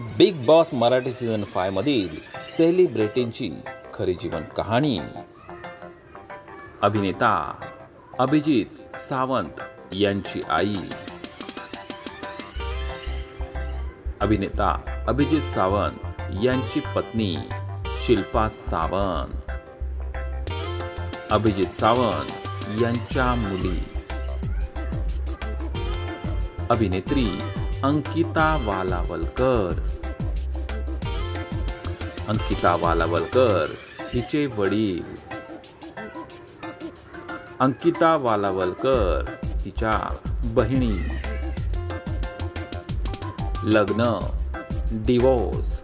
Bigg Boss Marathi season five मधील सेलिब्रिटींची खरी जीवन कहाणी. अभिनेता अभिजित सावंत यांची आई. अभिनेता अभिजित सावंत यांची पत्नी शिल्पा सावंत. अभिजित सावंत यांच्या मुली. अभिनेत्री अंकिता वालावलकर. अंकिता वालावलकर हिचे वडील. अंकिता वालावलकर हिच्या बहिणी. लग्न डिवोर्स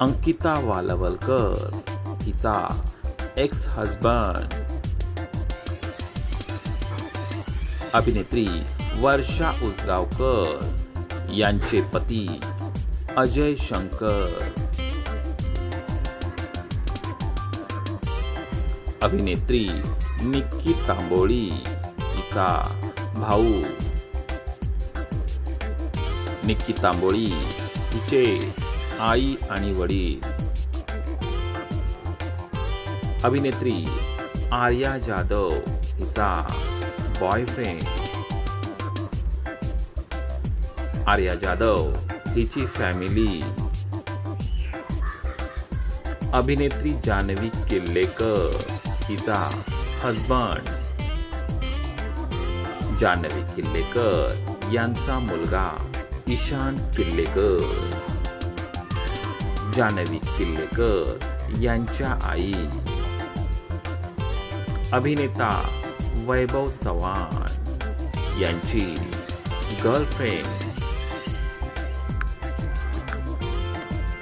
अंकिता वालावलकर हिचा एक्स हजबंड अभिनेत्री वर्षा उसगावकर यांचे पती अजय शंकर. अभिनेत्री निक्की तांबोळी हिचा भाऊ. निक्की तांबोळी हिचे आई आणि वडील. अभिनेत्री आर्या जाधव हिचा बॉयफ्रेंड आर्या जाधव हिची फॅमिली अभिनेत्री जान्हवी किल्लेकर हिचा हजबंड जान्हवी किल्लेकर यांचा मुलगा ईशान किल्लेकर. जान्हवी किल्लेकर यांच्या आई. अभिनेता वैभव चव्हाण यांची गर्लफ्रेंड